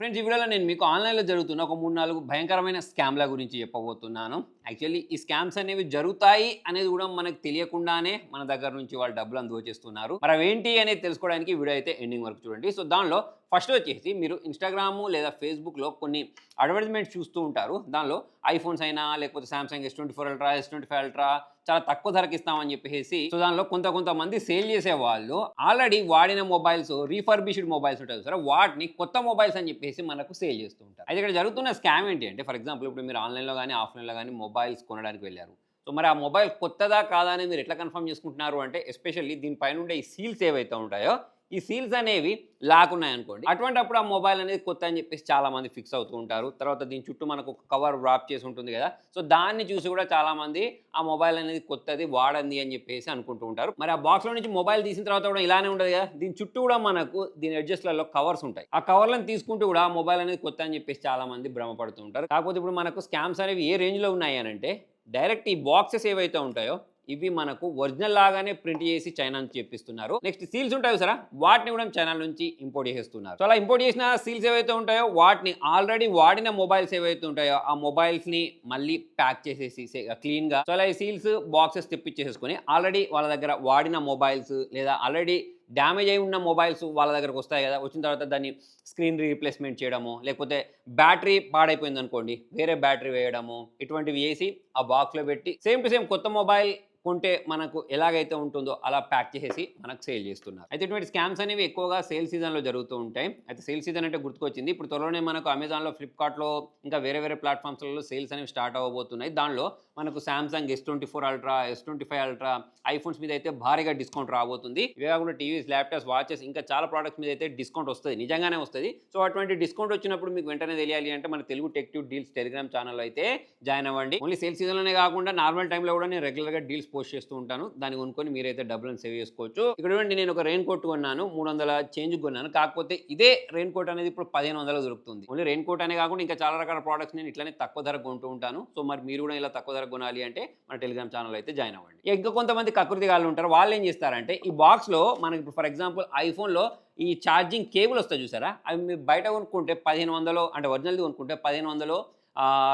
Friends ఈ వీడియోలో నేను మీకు ఆన్లైన్లో జరుగుతున్న ఒక మూడు నాలుగు భయంకరమైన స్కామ్ల గురించి చెప్పబోతున్నాను. యాక్చువల్లీ ఈ స్కామ్స్ అనేవి జరుగుతాయి అనేది కూడా మనకు తెలియకుండానే మన దగ్గర నుంచి వాళ్ళు డబ్బులు దోచేస్తున్నారు మరి అవేంటి అనేది తెలుసుకోవడానికి వీడియో అయితే ఎండింగ్ వరకు చూడండి. సో దానిలో ఫస్ట్ వచ్చేసి మీరు ఇన్స్టాగ్రాము లేదా ఫేస్బుక్లో కొన్ని అడ్వర్టైజ్మెంట్స్ చూస్తూ ఉంటారు. దానిలో ఐఫోన్స్ అయినా లేకపోతే Samsung S twenty four ultra S twenty five ultra చాలా తక్కువ ధరకి ఇస్తామని చెప్పేసి సో దానిలో కొంత కొంతమంది సేల్ చేసే వాళ్ళు ఆల్రెడీ వాడిన మొబైల్స్ రీఫర్బిష్డ్ మొబైల్స్ ఉంటాయి సరే వాటిని కొత్త మొబైల్స్ అని చెప్పేసి మనకు సేల్ చేస్తూ ఉంటారు. అయితే ఇక్కడ జరుగుతున్న స్కామ్ ఏంటి అంటే ఫర్ ఎగ్జాంపుల్ ఇప్పుడు మీరు ఆన్లైన్లో కానీ ఆఫ్లైన్లో కానీ మొబైల్ మొబైల్స్ కొనడానికి వెళ్ళారు. సో మరి ఆ మొబైల్ కొత్తదా కాదా అని మీరు ఎట్లా కన్ఫర్మ్ చేసుకుంటున్నారు అంటే ఎస్పెషల్లీ దీనిపైన ఉండే ఈ సీల్స్ ఏవైతే ఉంటాయో ఈ సీల్స్ అనేవి లాకున్నాయి అనుకోండి అటువంటి అప్పుడు ఆ మొబైల్ అనేది కొత్త అని చెప్పేసి చాలామంది ఫిక్స్ అవుతూ ఉంటారు. తర్వాత దీని చుట్టూ మనకు ఒక కవర్ వ్రాప్ చేసి ఉంటుంది కదా. సో దాన్ని చూసి కూడా చాలామంది ఆ మొబైల్ అనేది కొత్తది వాడంది అని చెప్పేసి అనుకుంటూ ఉంటారు. మరి ఆ బాక్స్లో నుంచి మొబైల్ తీసిన తర్వాత కూడా ఇలానే ఉండదు కదా. దీని చుట్టూ కూడా మనకు దీని అడ్జస్ట్లలో కవర్స్ ఉంటాయి. ఆ కవర్లను తీసుకుంటూ కూడా ఆ మొబైల్ అనేది కొత్త అని చెప్పేసి చాలామంది భ్రమపడుతూ ఉంటారు. కాకపోతే ఇప్పుడు మనకు స్కామ్స్ అనేవి ఏ రేంజ్లో ఉన్నాయి అని అంటే డైరెక్ట్ ఈ బాక్సెస్ ఏవైతే ఉంటాయో ఇవి మనకు ఒరిజినల్ లాగానే ప్రింట్ చేసి చైనా నుంచి చెప్పిస్తున్నారు నెక్స్ట్ సీల్స్ ఉంటాయి సరే వాటిని కూడా చైనా నుంచి ఇంపోర్ట్ చేస్తున్నారు సో అలా ఇంపోర్ట్ చేసిన సీల్స్ ఏవైతే ఉంటాయో వాటిని ఆల్రెడీ వాడిన మొబైల్స్ ఏవైతే ఉంటాయో ఆ మొబైల్స్ని మళ్ళీ ప్యాక్ చేసేసి క్లీన్గా సో అలా ఈ సీల్స్ బాక్సెస్ తెప్పించేసుకొని ఆల్రెడీ వాళ్ళ దగ్గర వాడిన మొబైల్స్ లేదా ఆల్రెడీ డ్యామేజ్ అయి ఉన్న మొబైల్స్ వాళ్ళ దగ్గరకు వస్తాయి కదా వచ్చిన తర్వాత దాన్ని స్క్రీన్ రీప్లేస్మెంట్ చేయడము లేకపోతే బ్యాటరీ పాడైపోయింది అనుకోండి వేరే బ్యాటరీ వేయడము ఇటువంటివి వేసి ఆ బాక్స్లో పెట్టి సేమ్ టు సేమ్ కొత్త మొబైల్ కొంటే మనకు ఎలాగైతే ఉంటుందో అలా ప్యాక్ చేసేసి మనకు సేల్ చేస్తున్నారు. అయితే ఇటువంటి స్కామ్స్ అనేవి ఎక్కువగా సేల్ సీజన్లో జరుగుతూ ఉంటాయి. అయితే సేల్ సీజన్ అంటే గుర్తుకొచ్చింది. ఇప్పుడు త్వరలోనే మనకు అమెజాన్లో ఫ్లిప్కార్ట్లో ఇంకా వేరే వేరే ప్లాట్ఫామ్స్లలో సేల్స్ అనేవి స్టార్ట్ అవ్వబోతున్నాయి. దానిలో మనకు Samsung S twenty four ultra S twenty five ultra iPhones మీద అయితే భారీగా డిస్కౌంట్ రాబోతుంది. ఇవే కాకుండా టీవీస్ ల్యాప్టాప్స్ వాచెస్ ఇంకా చాలా ప్రోడక్ట్స్ మీద అయితే డిస్కౌంట్ వస్తుంది. నిజంగానే వస్తుంది. సో అటువంటి డిస్కౌంట్ వచ్చినప్పుడు మీకు వెంటనే తెలియాలి అంటే మన Telugu tech deals telegram channel అయితే జాయిన్ అవ్వండి. ఓన్లీ సేల్ సీజన్లోనే కాకుండా నార్మల్ టైంలో కూడా నేను రెగ్యులర్గా డీల్స్ పోస్ట్ చేస్తూ ఉంటాను. దాన్ని కొనుక్కొని మీరైతే డబ్బులను సేవ్ చేసుకోవచ్చు. ఇక్కడ చూడండి నేను ఒక రెయిన్ కోట్ కొన్నాను. మూడు వందల చేంజ్ కొన్నాను. కాకపోతే ఇదే రెయిన్ కోట్ అనేది ఇప్పుడు పదిహేను వందలు దొరుకుతుంది. ఓన్లీ రెయిన్ కోట్ అనే కాకుండా ఇంకా చాలా రకాల ప్రోడక్ట్స్ నేను ఇట్లానే తక్కువ ధర కొంటూ ఉంటాను. సో మరి మీరు కూడా ఇలా తక్కువ ధర కొనాలి అంటే మన టెలిగ్రామ్ ఛానల్ అయితే జాయిన్ అవ్వండి. ఇంకా కొంతమంది కకృతి గాళ్ళు ఉంటారు. వాళ్ళు ఏం చేస్తారంటే ఈ బాక్స్లో మనకి ఇప్పుడు ఫర్ ఎగ్జాంపుల్ ఐఫోన్లో ఈ ఛార్జింగ్ కేబుల్ వస్తాయి చూసారా? అవి మీరు బయట కొనుక్కుంటే పదిహేను వందలు అంటే ఒరిజినల్ది కొనుక్కుంటే పదిహేను వందలు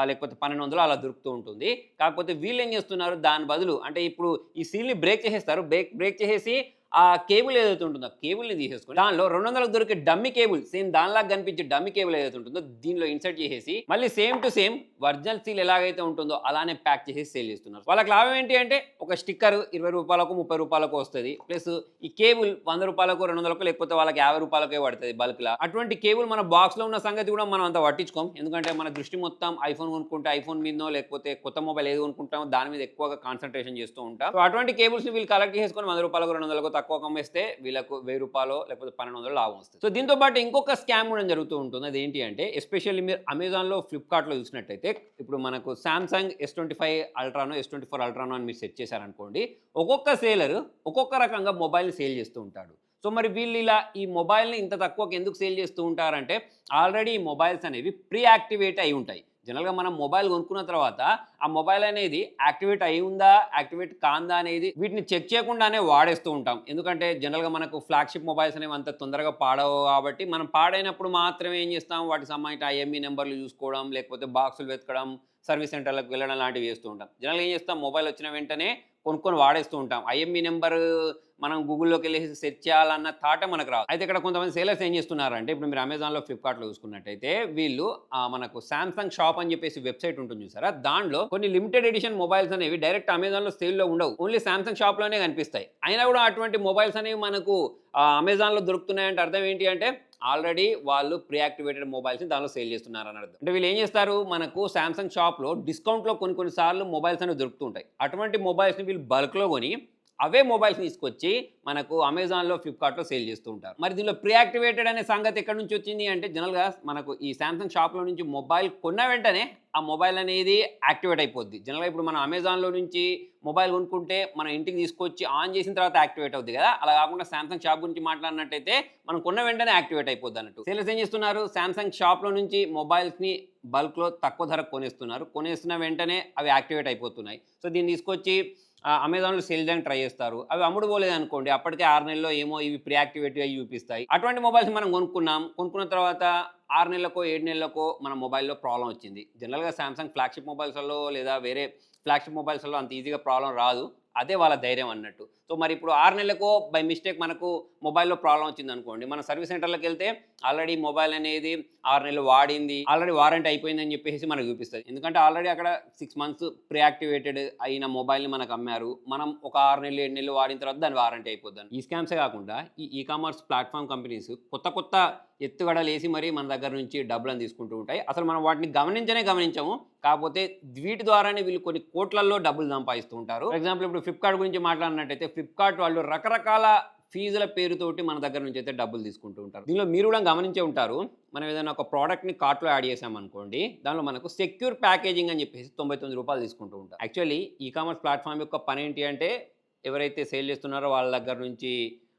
లేకపోతే పన్నెండు వందలు అలా దొరుకుతూ ఉంటుంది. కాకపోతే వీళ్ళు ఏం చేస్తున్నారు? దాని బదులు అంటే ఇప్పుడు ఈ సీల్ని బ్రేక్ చేసేస్తారు. బ్రేక్ బ్రేక్ చేసేసి ఆ కేబుల్ ఏదైతే ఉంటుందో ఆ కేబుల్ని తీసేసుకొని దానిలో రెండు వందలకు దొరికే డమ్మి కేబుల్ సేమ్ దానిలాగా కనిపించే డమ్మి కేబుల్ ఏదైతే ఉంటుందో దీనిలో ఇన్సర్ట్ చేసేసి మళ్ళీ same to same original seal ఎలాగైతే ఉంటుందో అలానే ప్యాక్ చేసేసి సేల్ చేస్తున్నారు. వాళ్ళకి లాభం ఏంటి అంటే ఒక స్టిక్కర్ ఇరవై రూపాయలకు ముప్పై రూపాయలకు వస్తుంది. ప్లస్ ఈ కేబుల్ వంద రూపాయలకు రెండు వందలకు లేకపోతే వాళ్ళకి యాభై రూపాయలకే పడుతుంది బల్క్లా. అటువంటి కేబుల్ మన బాక్స్లో ఉన్న సంగతి కూడా మనం అంత పట్టించుకోం. ఎందుకంటే మన దృష్టి మొత్తం ఐఫోన్ కొనుక్కుంటే ఐఫోన్ మీదో లేకపోతే కొత్త మొబైల్ ఏది కొనుక్కుంటామో దాని మీద ఎక్కువగా కాన్సన్ట్రేషన్ చేస్తూ ఉంటాం. సో అటువంటి కేబుల్స్ని వీళ్ళు కలెక్ట్ చేసుకొని వంద రూపాయలకు రెండు వందలకు తక్కువ కమ్మేస్తే వీళ్ళకు వెయ్యి రూపాయలు లేకపోతే పన్నెండు వందలు లాభం వస్తుంది. సో దీంతో పాటు ఇంకొక స్కామ్ కూడా జరుగుతూ ఉంటుంది. అది ఏంటి అంటే ఎస్పెషల్లీ మీరు అమెజాన్లో ఫ్లిప్కార్ట్లో చూసినట్టయితే ఇప్పుడు మనకు సామ్సంగ్ ఎస్ ట్వంటీ ఫైవ్ అల్ట్రానో ఎస్ ట్వంటీ ఫోర్ అల్ట్రానో అని మీరు సెట్ చేశారనుకోండి ఒక్కొక్క సేలర్ ఒక్కొక్క రకంగా మొబైల్ని సేల్ చేస్తూ ఉంటాడు. సో మరి వీళ్ళు ఇలా ఈ మొబైల్ని ఇంత తక్కువకి ఎందుకు సేల్ చేస్తూ ఉంటారంటే ఆల్రెడీ ఈ మొబైల్స్ అనేవి ప్రీ యాక్టివేట్ అయి ఉంటాయి. జనరల్గా మనం మొబైల్ కొనుక్కున్న తర్వాత ఆ మొబైల్ అనేది యాక్టివేట్ అయి ఉందా యాక్టివేట్ కాందా అనేది వీటిని చెక్ చేయకుండానే వాడేస్తూ ఉంటాం. ఎందుకంటే జనరల్గా మనకు ఫ్లాగ్షిప్ మొబైల్స్ అనేవి అంత తొందరగా పాడవు కాబట్టి మనం పాడైనప్పుడు మాత్రమే ఏం చేస్తాం? వాటికి సంబంధించిన ఐఎంఈ నెంబర్లు చూసుకోవడం లేకపోతే బాక్సులు వెతకడం సర్వీస్ సెంటర్లకు వెళ్ళడం లాంటివి చేస్తూ ఉంటాం. జనరల్గా ఏం చేస్తాం? మొబైల్ వచ్చిన వెంటనే కొనుక్కొని వాడేస్తూ ఉంటాం. ఐఎంఈ నెంబర్ మనం గూగుల్లోకి వెళ్ళేసి సెర్చ్ చేయాలన్న థాట్ మనకు రాదు అయితే ఇక్కడ కొంతమంది సేలర్స్ ఏం చేస్తున్నారంటే ఇప్పుడు మీరు అమెజాన్లో ఫ్లిప్కార్ట్లో చూసుకున్నట్టయితే వీళ్ళు మనకు శాంసంగ్ షాప్ అని చెప్పేసి వెబ్సైట్ ఉంటుంది చూసారా? దాంట్లో కొన్ని లిమిటెడ్ ఎడిషన్ మొబైల్స్ అనేవి డైరెక్ట్ అమెజాన్లో సేల్లో ఉండవు. ఓన్లీ సామ్సంగ్ షాప్లోనే కనిపిస్తాయి. అయినా కూడా అటువంటి మొబైల్స్ అనేవి మనకు అమెజాన్లో దొరుకుతున్నాయంటే అర్థం ఏంటి అంటే ఆల్రెడీ వాళ్ళు ప్రీ యాక్టివేటెడ్ మొబైల్స్ దానిలో సేల్ చేస్తున్నారు అని అర్థం. అంటే వీళ్ళు ఏం చేస్తారు? మనకు శాంసంగ్ షాప్లో డిస్కౌంట్లో కొన్ని కొన్ని సార్లు మొబైల్స్ అనేవి దొరుకుతుంటాయి అటువంటి మొబైల్స్ని వీళ్ళు బల్క్లో కొని అవే మొబైల్స్ తీసుకొచ్చి మనకు అమెజాన్లో ఫ్లిప్కార్ట్లో సేల్ చేస్తూ ఉంటారు. మరి దీనిలో ప్రీయాక్టివేటెడ్ అనే సంగతి ఎక్కడి నుంచి వచ్చింది అంటే జనరల్గా మనకు ఈ శాంసంగ్ షాప్లో నుంచి మొబైల్ కొన్న వెంటనే ఆ మొబైల్ అనేది యాక్టివేట్ అయిపోద్ది. జనరల్గా ఇప్పుడు మనం అమెజాన్లో నుంచి మొబైల్ కొనుక్కుంటే మన ఇంటికి తీసుకొచ్చి ఆన్ చేసిన తర్వాత యాక్టివేట్ అవుద్ది కదా? అలా కాకుండా శాంసంగ్ షాప్ గురించి మాట్లాడినట్టయితే మనం కొన్న వెంటనే యాక్టివేట్ అయిపోద్ది అన్నట్టు. సేల్స్ ఏం చేస్తున్నారు? శాంసంగ్ షాప్లో నుంచి మొబైల్స్ని బల్క్లో తక్కువ ధరకు కొనేస్తున్నారు. కొనేసిన వెంటనే అవి యాక్టివేట్ అయిపోతున్నాయి. సో దీన్ని తీసుకొచ్చి అమెజాన్లో సేల్ చేయడానికి ట్రై చేస్తారు. అవి అమ్ముడు పోలేదు అనుకోండి అప్పటికే ఆరు నెలల్లో ఏమో ఇవి ప్రియాక్టివేట్ అయ్యి చూపిస్తాయి. అటువంటి మొబైల్స్ మనం కొనుక్కున్నాం. కొనుక్కున్న తర్వాత ఆరు నెలలకో ఏడు నెలలకో మన మొబైల్లో ప్రాబ్లం వచ్చింది. జనరల్గా శాంసంగ్ ఫ్లాగ్షిప్ మొబైల్స్లో లేదా వేరే ఫ్లాగ్షిప్ మొబైల్స్లో అంత ఈజీగా ప్రాబ్లం రాదు. అదే వాళ్ళ ధైర్యం అన్నట్టు. సో మరి ఇప్పుడు ఆరు నెలలకు బై మిస్టేక్ మనకు మొబైల్లో ప్రాబ్లం వచ్చింది అనుకోండి మన సర్వీస్ సెంటర్లోకి వెళ్తే ఆల్రెడీ మొబైల్ అనేది ఆరు నెలలు వాడింది ఆల్రెడీ వారంటీ అని చెప్పేసి మనకు చూపిస్తుంది. ఎందుకంటే ఆల్రెడీ అక్కడ సిక్స్ మంత్స్ ప్రియాక్టివేటెడ్ అయిన మొబైల్ని మనకు అమ్మారు. మనం ఒక ఆరు నెలలు ఏడు నెలలు వాడిన తర్వాత దాని వారంటీ అయిపోద్దాం ఈ స్కామ్సే కాకుండా ఈ ఈ కామర్స్ ప్లాట్ఫామ్ కంపెనీస్ కొత్త కొత్త ఎత్తుగడలు వేసి మరి మన దగ్గర నుంచి డబ్బులను తీసుకుంటూ ఉంటాయి. అసలు మనం వాటిని గమనించనే గమనించము. కాకపోతే వీటి ద్వారానే వీళ్ళు కొన్ని కోట్లల్లో డబ్బులు సంపాదిస్తూ ఉంటారు. ఫర్ ఎగ్జాంపుల్ ఇప్పుడు ఫ్లిప్కార్ట్ గురించి మాట్లాడినట్టయితే ఫ్లిప్కార్ట్ వాళ్ళు రకరకాల ఫీజుల పేరుతోటి మన దగ్గర నుంచి అయితే డబ్బులు తీసుకుంటూ ఉంటారు. దీనిలో మీరు కూడా గమనించే ఉంటారు. మనం ఏదైనా ఒక ప్రోడక్ట్ని కార్ట్లో యాడ్ చేసామనుకోండి దానిలో మనకు సెక్యూర్ ప్యాకేజింగ్ అని చెప్పేసి తొంభై తొమ్మిది రూపాయలు తీసుకుంటూ ఉంటారు. యాక్చువల్లీ ఈ కామర్స్ ప్లాట్ఫామ్ యొక్క పని ఏంటి అంటే ఎవరైతే సేల్ చేస్తున్నారో వాళ్ళ దగ్గర నుంచి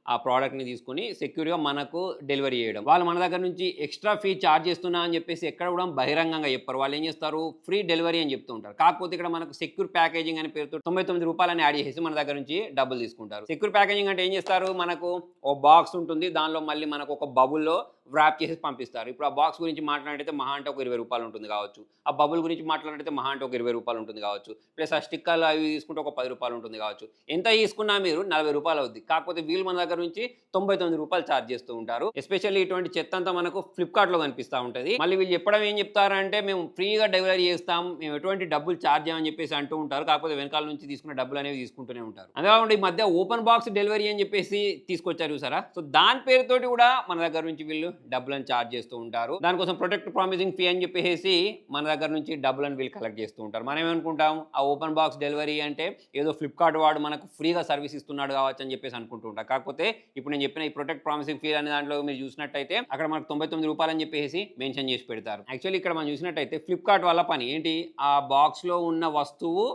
ఆ ప్రోడక్ట్ని తీసుకుని సెక్యూర్గా మనకు డెలివరీ చేయడం. వాళ్ళు మన దగ్గర నుంచి ఎక్స్ట్రా ఫీ ఛార్జ్ చేస్తున్నా అని చెప్పేసి ఎక్కడ కూడా బహిరంగంగా చెప్పరు. వాళ్ళు ఏం చేస్తారు? ఫ్రీ డెలివరీ అని చెప్తూ ఉంటారు. కాకపోతే ఇక్కడ మనకు సెక్యూర్ ప్యాకేజింగ్ అనే పేరుతో తొంభై తొమ్మిది రూపాయలని యాడ్ చేసి మన దగ్గర నుంచి డబ్బులు తీసుకుంటారు. సెక్యూర్ ప్యాకేజింగ్ అంటే ఏం చేస్తారు? మనకు ఓ బాక్స్ ఉంటుంది. దానిలో మళ్ళీ మనకు ఒక బబుల్లో వ్రాప్ చేసి పంపిస్తారు. ఇప్పుడు ఆ బాక్స్ గురించి మాట్లాడితే మహా అంటే ఒక ఇరవై రూపాయలు ఉంటుంది కావచ్చు. ఆ బబుల్ గురించి మాట్లాడితే మహా అంటే ఒక ఇరవై రూపాయలు ఉంటుంది కావచ్చు. ప్లస్ ఆ స్టిక్కర్లు అవి తీసుకుంటే ఒక పది రూపాయలు ఉంటుంది కావచ్చు. ఎంత తీసుకున్నా మీరు నలభై రూపాయలు అవుద్ది. కాకపోతే వీళ్ళు మన దగ్గర నుంచి తొంభై తొమ్మిది రూపాయలు ఛార్జ్ చేస్తూ ఉంటారు. ఎస్పెషల్లీ ఇటువంటి చెత్త అంతా మనకు ఫ్లిప్కార్ట్లో కనిపిస్తూ ఉంటుంది. మళ్ళీ వీళ్ళు చెప్పడం ఏం చెప్తారంటే మేము ఫ్రీగా డెలివరీ చేస్తాం మేము ఎటువంటి డబ్బులు ఛార్జ్ చేయమని చెప్పేసి అంటూ ఉంటారు. కాకపోతే వెనకాల నుంచి తీసుకున్న డబ్బులు అనేవి తీసుకుంటూనే ఉంటారు. అంతేకాకుండా ఈ మధ్య ఓపెన్ బాక్స్ డెలివరీ అని చెప్పేసి తీసుకొచ్చారు చూసారా? సో దాని పేరుతోటి కూడా మన దగ్గర నుంచి వీళ్ళు డబ్బులను ఛార్జ్ చేస్తూ ఉంటారు. దానికోసం ప్రొటెక్ట్ ప్రామిసింగ్ ఫీ అని చెప్పేసి మన దగ్గర నుంచి డబ్బులను వీళ్ళు కలెక్ట్ చేస్తూ ఉంటారు. మనం ఏమనుకుంటాం? ఆ ఓపెన్ బాక్స్ డెలివరీ అంటే ఏదో ఫ్లిప్కార్ట్ వాడు మనకు ఫ్రీగా సర్వీస్ ఇస్తున్నాడు కావచ్చు అని చెప్పేసి అనుకుంటూ ఉంటారు. కాకపోతే ఇప్పుడు నేను చెప్పిన ఈ ప్రొటెక్ట్ ప్రామిసింగ్ ఫీ అనే దాంట్లో మీరు చూసినట్టయితే అక్కడ మనకు తొంభై తొమ్మిది రూపాయలు అని చెప్పేసి మెన్షన్ చేసి పెడతారు. యాక్చువల్లీ ఇక్కడ మనం చూసినట్టయితే ఫ్లిప్కార్ట్ వాళ్ళ పని ఏంటి? ఆ బాక్స్లో ఉన్న వస్తువు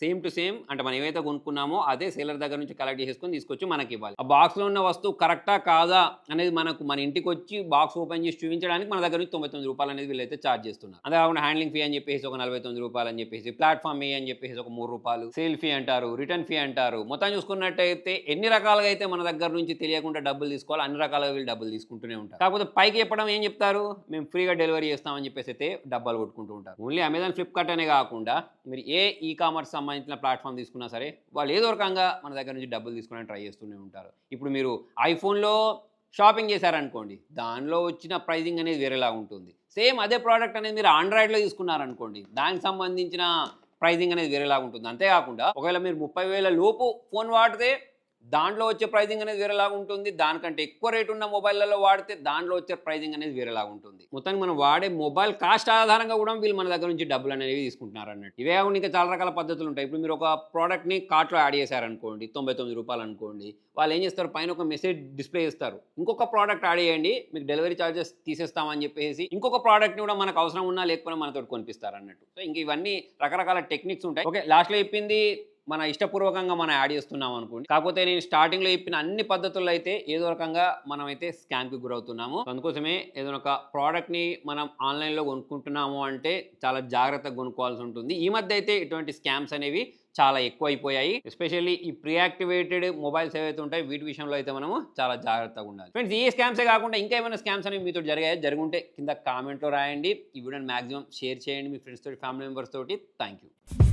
సేమ్ టు సేమ్ అంటే మనం ఏవైతే కొనుక్కున్నామో అదే సేలర్ దగ్గర నుంచి కలెక్ట్ చేసుకొని తీసుకొచ్చి మనకి ఇవ్వాలి. ఆ బాక్స్లో ఉన్న వస్తువు కరెక్టా కాదా అనేది మనకు మన ఇంటికి వచ్చి బాక్స్ ఓపెన్ చేసి చూపించడానికి మన దగ్గర నుంచి తొంభై తొమ్మిది రూపాయలు అనేది వీళ్ళైతే ఛార్జ్ చేస్తున్నారు. అంతేకాకుండా హ్యాండ్లింగ్ ఫీ అని చెప్పేసి ఒక నలభై తొమ్మిది రూపాయలు అని చెప్పేసి ప్లాట్ఫామ్ ఏ అని చెప్పేసి ఒక మూడు రూపాయలు సేల్ ఫీ అంటారు రిటర్న్ ఫీ అంటారు. మొత్తం చూసుకున్నట్టయితే ఎన్ని రకాలుగా అయితే మన దగ్గర నుంచి తెలియకుండా డబ్బులు తీసుకోవాలి అన్ని రకాలుగా వీళ్ళు డబ్బులు తీసుకుంటూనే ఉంటారు. కాకపోతే పైకి చెప్పడం ఏం చెప్తారు? మేము ఫ్రీగా డెలివరీ చేస్తామని చెప్పేసి అయితే డబ్బాలు కొట్టుకుంటూ ఉంటారు. ఓన్లీ అమెజాన్ ఫ్లిప్కార్ట్ అనే కాకుండా మీరు ఏ ఈ కామర్స్ సంబంధించిన ప్లాట్ఫామ్ తీసుకున్నా సరే వాళ్ళు ఏదో రకంగా మన దగ్గర నుంచి డబ్బులు తీసుకోవడానికి ట్రై చేస్తూనే ఉంటారు. ఇప్పుడు మీరు ఐఫోన్లో షాపింగ్ చేశారనుకోండి దానిలో వచ్చిన ప్రైజింగ్ అనేది వేరేలా ఉంటుంది. సేమ్ అదే ప్రోడక్ట్ అనేది మీరు ఆండ్రాయిడ్లో తీసుకున్నారనుకోండి దానికి సంబంధించిన ప్రైజింగ్ అనేది వేరేలా ఉంటుంది. అంతేకాకుండా ఒకవేళ మీరు ముప్పై వేల లోపు ఫోన్ వాడితే దాంట్లో వచ్చే ప్రైజింగ్ అనేది వేరేలాగా ఉంటుంది. దానికంటే ఎక్కువ రేట్ ఉన్న మొబైల్లలో వాడితే దాంట్లో వచ్చే ప్రైజింగ్ అనేది వేరేలాగా ఉంటుంది. మొత్తానికి మనం వాడే మొబైల్ కాస్ట్ ఆధారంగా కూడా వీళ్ళు మన దగ్గర నుంచి డబ్బులు అనేవి తీసుకుంటున్నారు అన్నట్టు. ఇవే కాకుండా ఇంకా చాలా రకాల పద్ధతులు ఉంటాయి. ఇప్పుడు మీరు ఒక ప్రోడక్ట్ని కార్ట్లో యాడ్ చేశారనుకోండి తొంభై తొమ్మిది రూపాయలు అనుకోండి వాళ్ళు ఏం చేస్తారు? పైన ఒక మెసేజ్ డిస్ప్లే చేస్తారు. ఇంకొక ప్రోడక్ట్ యాడ్ చేయండి మీకు డెలివరీ ఛార్జెస్ తీసేస్తామని చెప్పేసి ఇంకొక ప్రోడక్ట్ని కూడా మనకు అవసరం ఉన్నా లేకపోయినా మనతో కొనిపిస్తారు అన్నట్టు. సో ఇంక ఇవన్నీ రకరకాల టెక్నిక్స్ ఉంటాయి. ఓకే లాస్ట్లో చెప్పింది మన ఇష్టపూర్వకంగా మనం యాడ్ చేస్తున్నాం అనుకోండి. కాకపోతే నేను స్టార్టింగ్లో చెప్పిన అన్ని పద్ధతుల్లో అయితే ఏదో రకంగా మనం అయితే స్కామ్కి గురవుతున్నాము. అందుకోసమే ఏదైనా ఒక ప్రోడక్ట్ని మనం ఆన్లైన్లో కొనుక్కుంటున్నాము అంటే చాలా జాగ్రత్తగా కొనుక్కోవాల్సి ఉంటుంది. ఈ మధ్య అయితే ఇటువంటి స్కామ్స్ అనేవి చాలా ఎక్కువ అయిపోయాయి ఎస్పెషల్లీ ఈ ప్రియాక్టివేటెడ్ మొబైల్స్ ఏవైతే ఉంటాయి వీటి విషయంలో అయితే మనము చాలా జాగ్రత్తగా ఉండాలి. ఫ్రెండ్స్ ఈ స్కామ్సే కాకుండా ఇంకా ఏమైనా స్కామ్స్ అనేవి మీతో జరిగాయి? జరుగుంటే కింద కామెంట్లో రాయండి. ఈ వీడియోని మాక్సిమం షేర్ చేయండి మీ ఫ్రెండ్స్ తోటి ఫ్యామిలీ మెంబర్స్ తోటి. Thank you